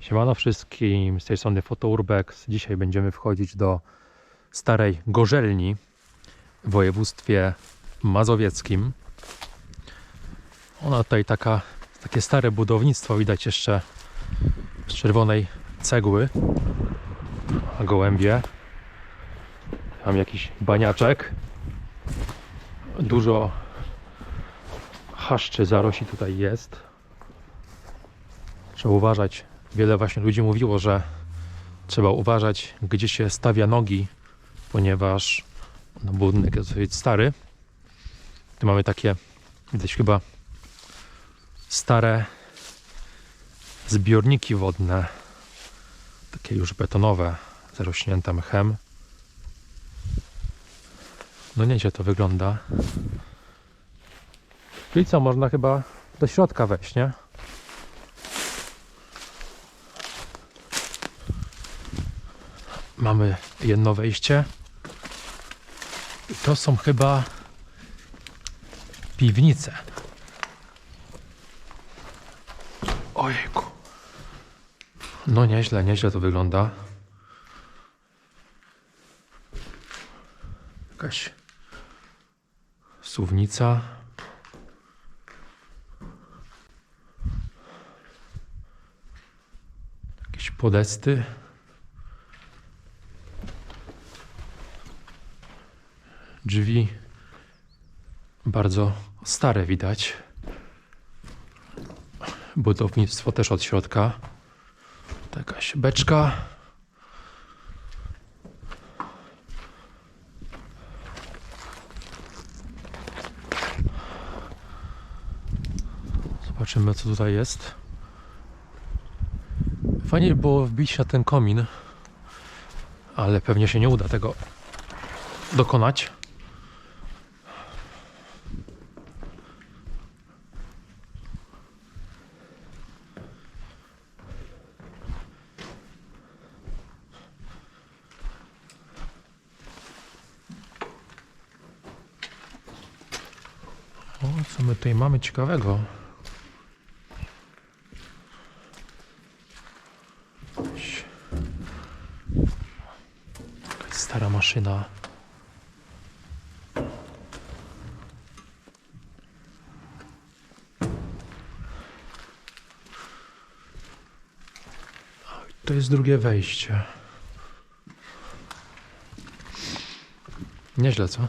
Siemano wszystkim, z tej strony Fotourbex. Dzisiaj będziemy wchodzić do starej gorzelni w województwie mazowieckim. Ona tutaj taka, takie stare budownictwo, widać jeszcze z czerwonej cegły. A gołębie. Mam jakiś baniaczek. Dużo chaszczy zarosi tutaj jest. Trzeba uważać. Wiele właśnie ludzi mówiło, że trzeba uważać, gdzie się stawia nogi, ponieważ no, budynek jest dosyć stary. Tu mamy takie, widać chyba stare zbiorniki wodne, takie już betonowe, zarośnięte mchem. No nieźle to wygląda. Czyli co, można chyba do środka wejść, nie? Mamy jedno wejście. To są chyba piwnice. Ojejku. No nieźle, nieźle to wygląda. Jakaś suwnica. Jakieś podesty. Drzwi bardzo stare widać. Budownictwo też od środka. Jakaś beczka. Zobaczymy co tutaj jest. Fajnie by było wbić na ten komin, ale pewnie się nie uda tego dokonać. O, co my tutaj mamy ciekawego? Jakaś- stara maszyna. To jest drugie wejście. Nieźle, co?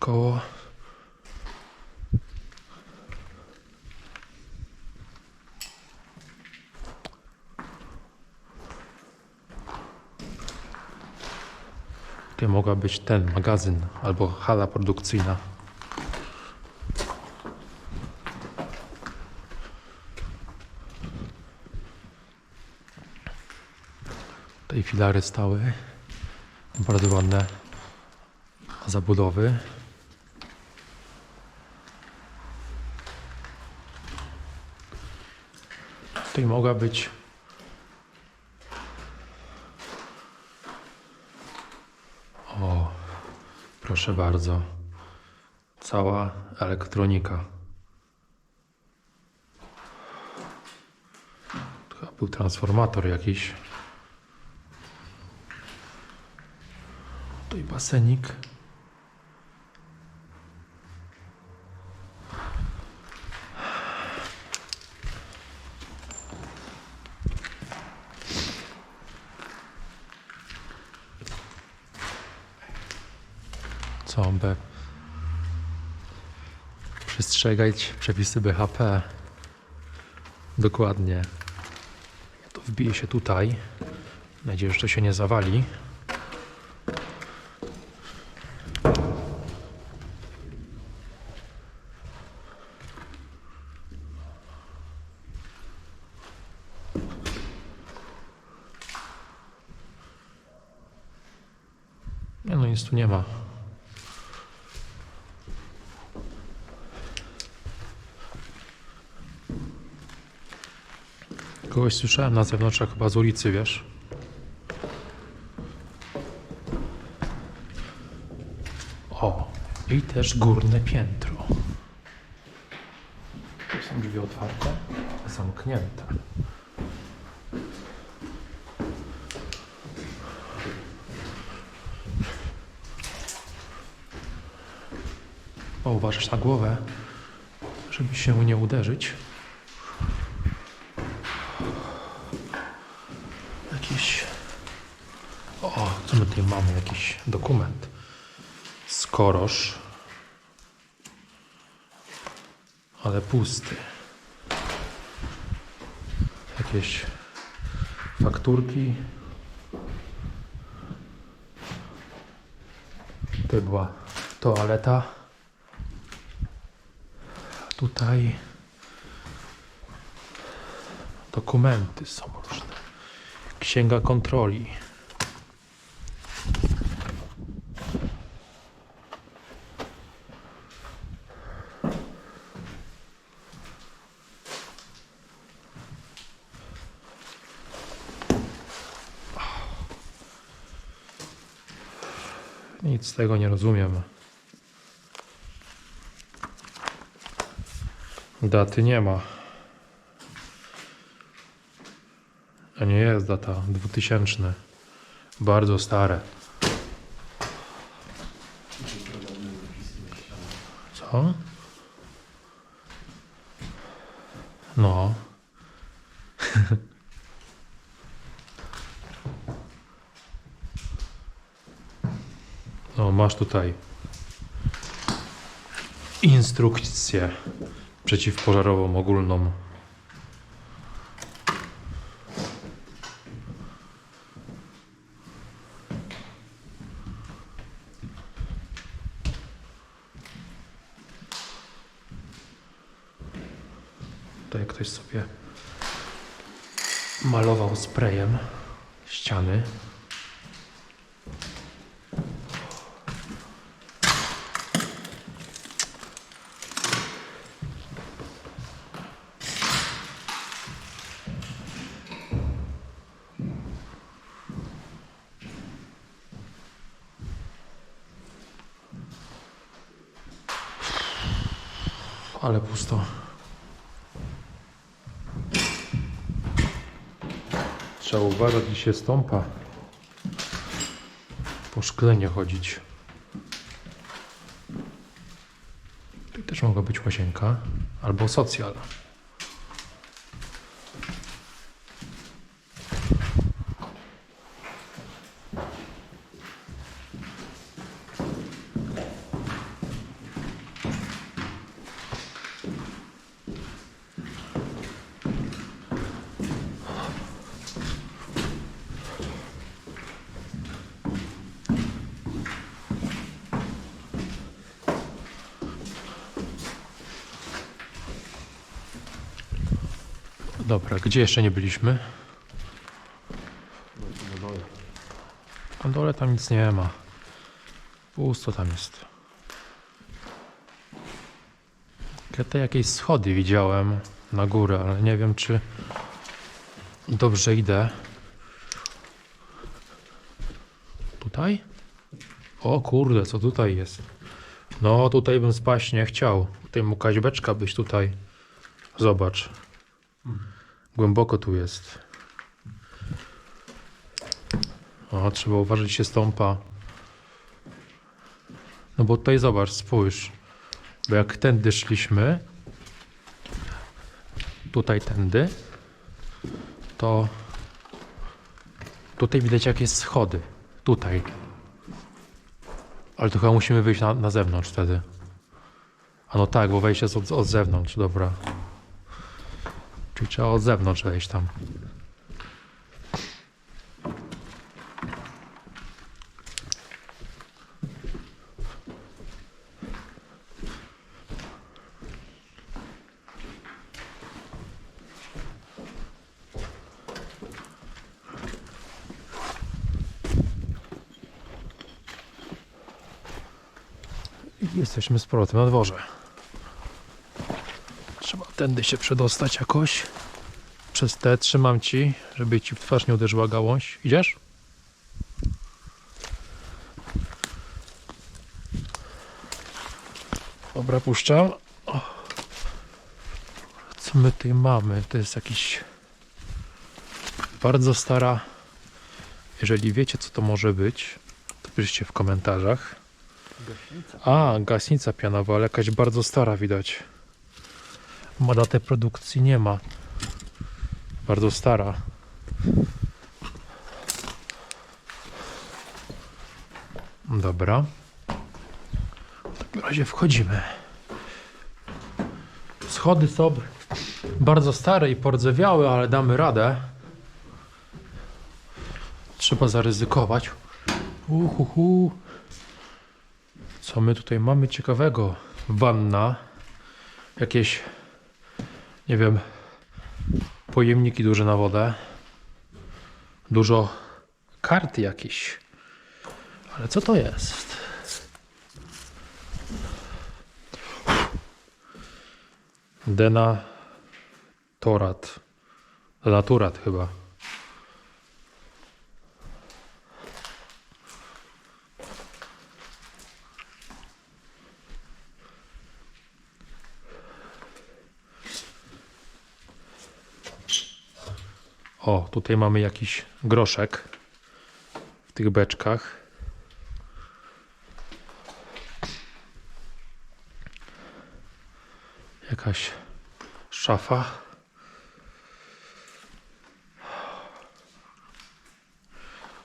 Koło. Tutaj mogła być ten magazyn albo hala produkcyjna. Tutaj filary stały. Bardzo ładne zabudowy. Tutaj mogła być O, proszę bardzo. Cała elektronika. Chyba był transformator jakiś. Tutaj basenik. Co B? Przestrzegać przepisy BHP. Dokładnie. To wbije się tutaj. Nadzieję, że to się nie zawali. Nie no, nic tu nie ma. Kogoś słyszałem na zewnątrz, chyba z ulicy, wiesz? O, i też górne piętro. Tu są drzwi otwarte, zamknięte. O, uważasz na głowę, żeby się nie uderzyć. Jakiś. O, co my tutaj mamy? Jakiś dokument. Skorosz. Ale pusty. Jakieś fakturki. To była toaleta. Tutaj dokumenty są różne. Księga kontroli. Nic z tego nie rozumiem. Daty nie ma. Nie jest data 2000. Bardzo stare. Co? No. No, masz tutaj instrukcję przeciwpożarową ogólną. Tutaj ktoś sobie malował sprayem ściany. Ale pusto. Trzeba uważać, gdzie się stąpa. Po szkle nie chodzić. Tu też mogła być łazienka. Albo socjal. Gdzie jeszcze nie byliśmy? Na dole tam nic nie ma. Pusto tam jest. Te jakieś schody widziałem na górę, ale nie wiem czy dobrze idę. Tutaj? O kurde, co tutaj jest? No, tutaj bym spaść nie chciał. Tutaj mu jakaś beczka być tutaj. Zobacz. Głęboko tu jest. O, trzeba uważać się stąpa. No bo tutaj zobacz, spójrz. Bo jak tędy szliśmy, tutaj tędy, to tutaj widać jakie schody. Tutaj. Ale to chyba musimy wyjść na, na zewnątrz wtedy. A no tak, bo wejście jest od, od zewnątrz, dobra. Czyli trzeba od zewnątrz wejść tam. Jesteśmy z powrotem na dworze. Trzeba tędy się przedostać jakoś przez te trzymam ci, żeby ci w twarz nie uderzyła gałąź. Idziesz? Dobra, puszczam. Co my tutaj mamy? To jest jakiś bardzo stara. Jeżeli wiecie, co to może być, to piszcie w komentarzach. A, gaśnica pianowa, ale jakaś bardzo stara widać. Ma datę produkcji nie ma. Bardzo stara. Dobra. W takim razie wchodzimy. Schody są bardzo stare i pordzewiałe, ale damy radę. Trzeba zaryzykować. Uhuhu. Co my tutaj mamy ciekawego? Wanna. Jakieś, nie wiem, pojemniki duże na wodę. Dużo kart jakieś. Ale co to jest? Dena Torat. Denaturat chyba. O, tutaj mamy jakiś groszek w tych beczkach. Jakaś szafa.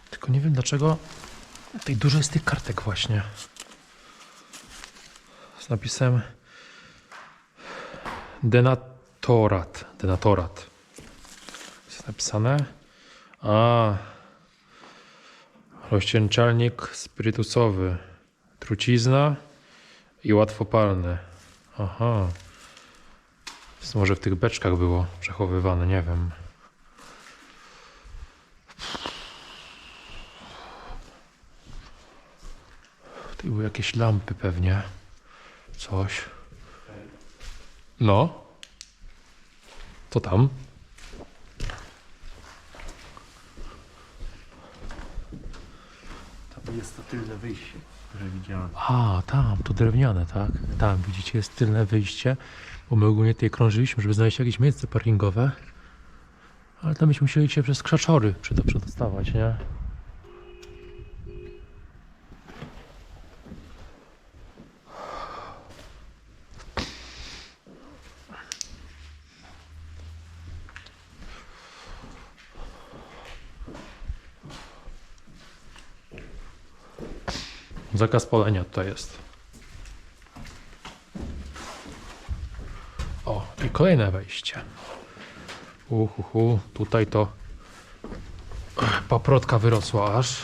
Tylko nie wiem dlaczego tej dużo jest tych kartek właśnie. Z napisem Denatorat. Denatorat napisane? A. Rozcieńczalnik spirytusowy. Trucizna i łatwopalny. Aha. Więc może w tych beczkach było przechowywane, nie wiem. Tu były jakieś lampy pewnie. Coś. No. Co tam? Tam jest to tylne wyjście, które widziałem. A, tam, to drewniane, tak? Tam, widzicie, jest tylne wyjście, bo my ogólnie tutaj krążyliśmy, żeby znaleźć jakieś miejsce parkingowe. Ale tam byśmy musieli się przez krzaczory przed- przedostawać, nie? Zakaz palenia tutaj jest. O, i kolejne wejście. Uhuhu, tutaj to paprotka wyrosła aż.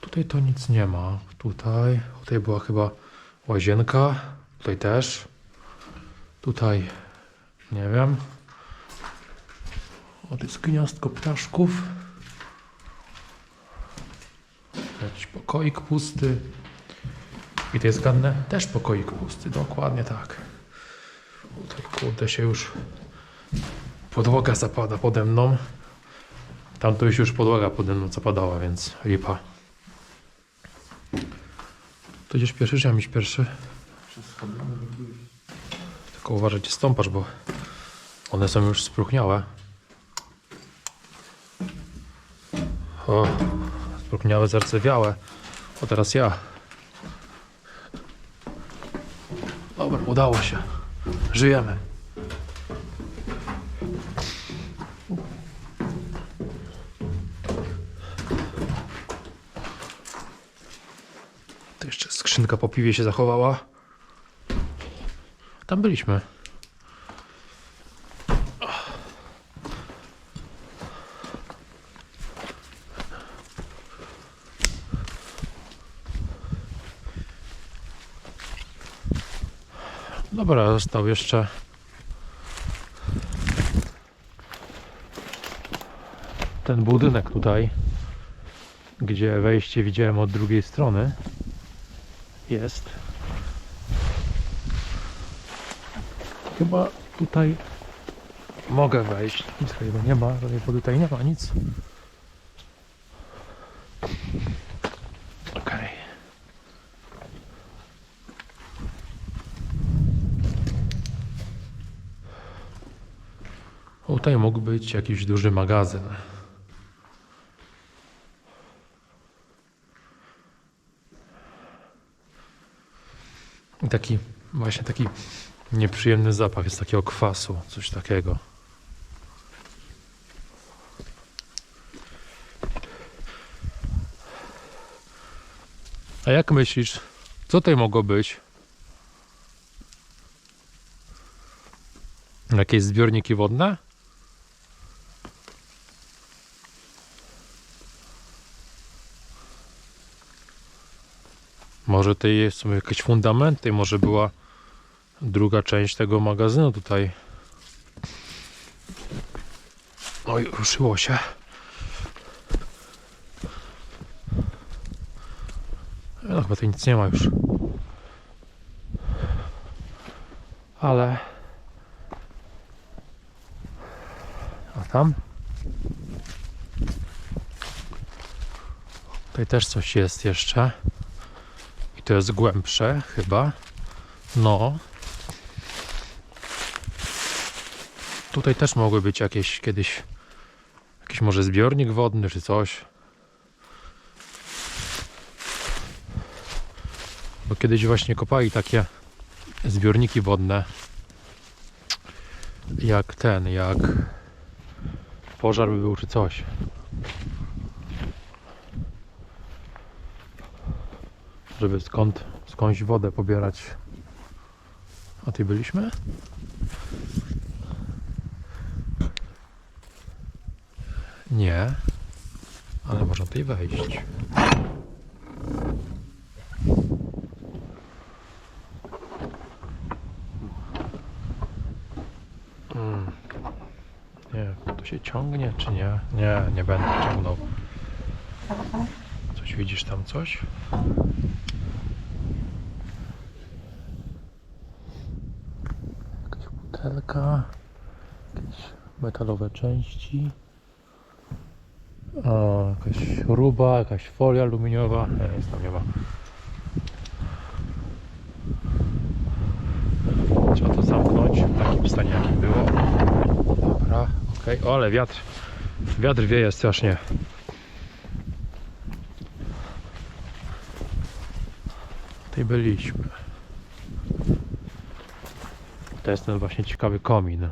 Tutaj to nic nie ma. Tutaj, tutaj była chyba łazienka. Tutaj też. Tutaj nie wiem. O, to jest gniazdko ptaszków. Jakiś pokoik pusty. I to jest zgadnę też pokoik pusty, dokładnie tak. Tutaj kurde się już podłoga zapada pode mną. Tam to już podłoga pode mną zapadała, więc lipa. To idziesz pierwszy, czy ja mieć pierwszy? Tylko uważaj, gdzie stąpasz, bo one są już spróchniałe. O, spróchniałe, zardzewiałe. O, teraz ja. Dobra, udało się. Żyjemy. To jeszcze skrzynka po piwie się zachowała. Tam byliśmy. Dobra, został jeszcze ten budynek tutaj, gdzie wejście widziałem od drugiej strony. Jest. Chyba tutaj mogę wejść. Nic chyba nie ma, wody tutaj nie ma, nic. Okej. O, Tutaj mógł być jakiś duży magazyn. I taki, właśnie taki nieprzyjemny zapach jest takiego kwasu, coś takiego. A jak myślisz, co tutaj mogło być? Jakieś zbiorniki wodne? Może to są jakieś fundamenty, może była druga część tego magazynu tutaj. Oj, ruszyło się. No chyba tu nic nie ma już. Ale... A tam? Tutaj też coś jest jeszcze. I to jest głębsze chyba. No. Tutaj też mogły być jakieś kiedyś jakiś może zbiornik wodny czy coś. Bo kiedyś właśnie kopali takie zbiorniki wodne jak ten, jak pożar by był czy coś. Żeby skąd, skądś wodę pobierać. A ty byliśmy? Nie, ale można tutaj wejść. Mm. Nie, to się ciągnie czy nie? Nie, nie będę ciągnął. Coś widzisz tam coś? Butelka, jakieś metalowe części. O, jakaś śruba, jakaś folia aluminiowa. Nie, nic tam nie ma. Trzeba to zamknąć w takim stanie, jakim było. Dobra, okej. O, ale wiatr. Wiatr wieje strasznie. Tutaj byliśmy. Jest ten właśnie ciekawy komin.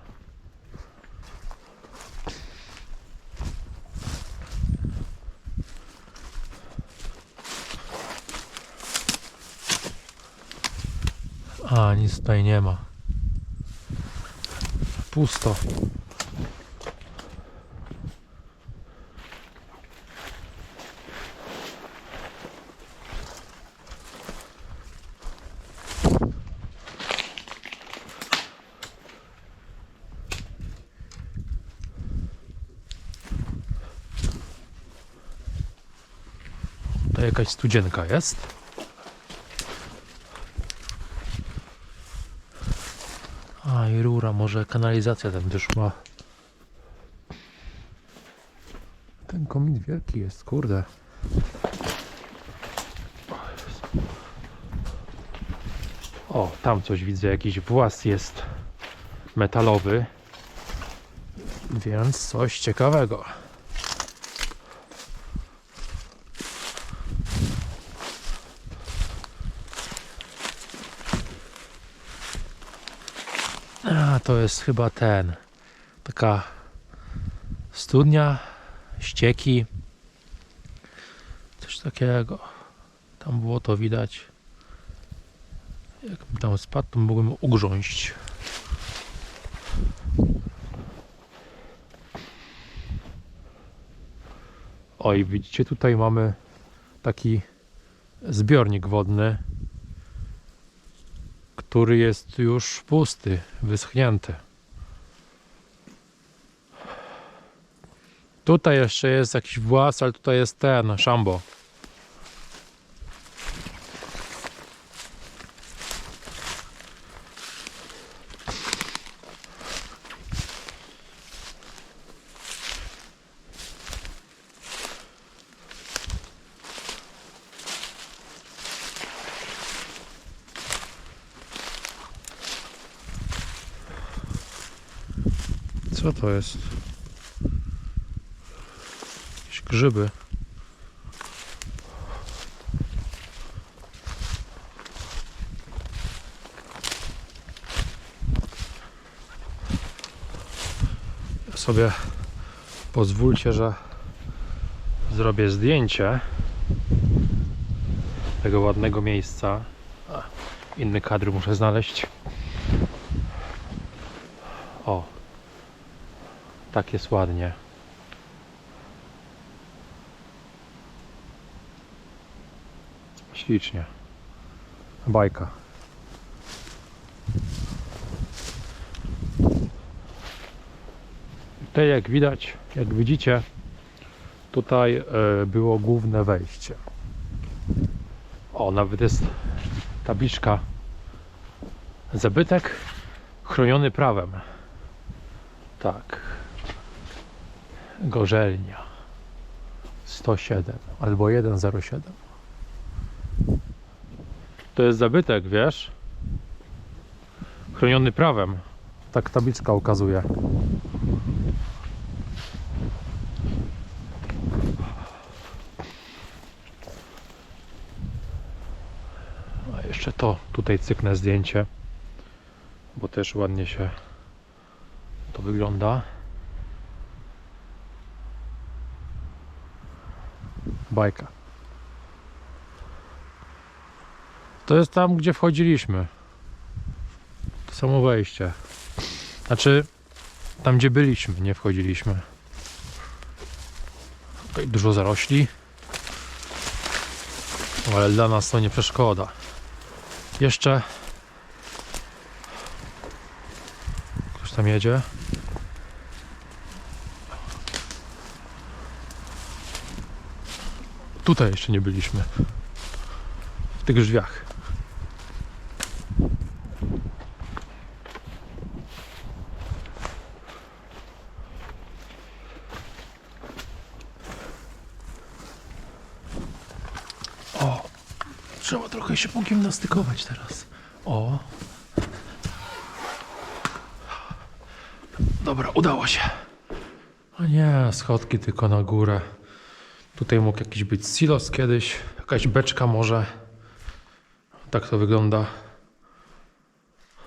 A, nic tutaj nie ma. Pusto. Jakaś studzienka jest. A i rura, może kanalizacja tam też ma. Ten komin wielki jest, kurde. O, tam coś widzę, jakiś włas jest metalowy. Więc coś ciekawego. A to jest chyba ten. Taka studnia, ścieki. Coś takiego. Tam było to widać. Jakbym tam spadł, to mógłbym ugrząść. Oj, widzicie, tutaj mamy taki zbiornik wodny który jest już pusty, wyschnięty. Tutaj jeszcze jest jakiś włas, ale tutaj jest ten, szambo. Co to jest? Jakieś grzyby. Sobie pozwólcie, że zrobię zdjęcie tego ładnego miejsca. Inny kadr muszę znaleźć. Tak jest ładnie. Ślicznie. Bajka. Tutaj jak widać, jak widzicie, tutaj e, było główne wejście. O, nawet jest tabliczka zabytek chroniony prawem. Tak. Gorzelnia 107 albo 107. To jest zabytek, wiesz? Chroniony prawem. Tak tabliczka ukazuje. A jeszcze to tutaj cyknę zdjęcie, bo też ładnie się to wygląda. Bajka. To jest tam, gdzie wchodziliśmy. To samo wejście. Znaczy, tam gdzie byliśmy, nie wchodziliśmy. Tutaj dużo zarośli. Ale dla nas to nie przeszkoda. Jeszcze ktoś tam jedzie. Tutaj jeszcze nie byliśmy. W tych drzwiach. O, trzeba trochę się pogimnastykować teraz. O. Dobra, udało się. A nie, schodki tylko na górę. Tutaj mógł jakiś być silos kiedyś, jakaś beczka może. Tak to wygląda.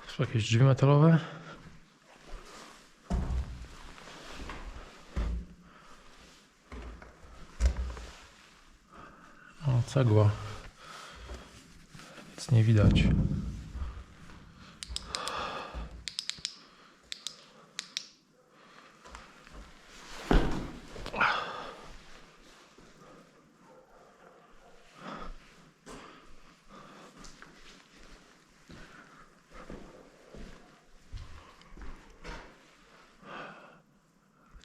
Są jakieś drzwi metalowe? O, cegła. Nic nie widać.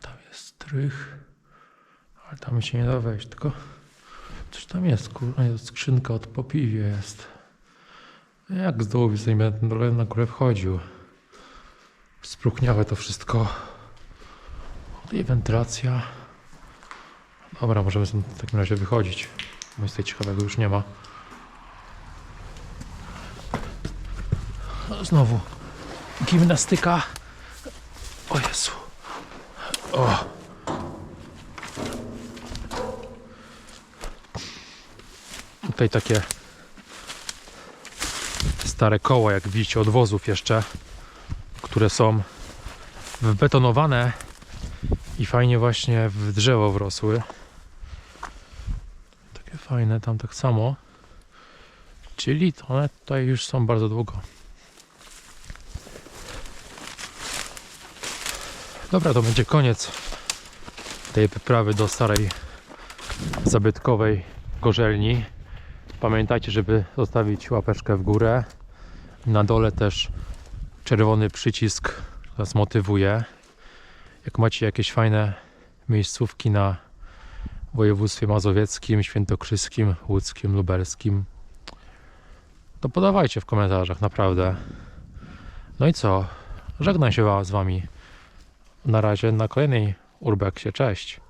Tam jest strych, ale tam się nie da wejść, tylko coś tam jest, kurwa, jest skrzynka od po piwie jest. Jak z dołu widzę, nie będę na górę wchodził. Spróchniałe to wszystko. I wentylacja. Dobra, możemy stąd w takim razie wychodzić. Bo nic ciekawego już nie ma. No, Znowu gimnastyka. O Jezu. O. Tutaj takie stare koła, jak widzicie, od wozów jeszcze, które są wbetonowane i fajnie właśnie w drzewo wrosły. Takie fajne, tam tak samo. Czyli one tutaj już są bardzo długo. Dobra, to będzie koniec tej wyprawy do starej zabytkowej gorzelni. Pamiętajcie, żeby zostawić łapeczkę w górę. Na dole też czerwony przycisk nas motywuje. Jak macie jakieś fajne miejscówki na województwie mazowieckim, świętokrzyskim, łódzkim, lubelskim, to podawajcie w komentarzach, naprawdę. No i co? Żegnam się z Wami. Na razie na kolejnej Urbexie. Cześć.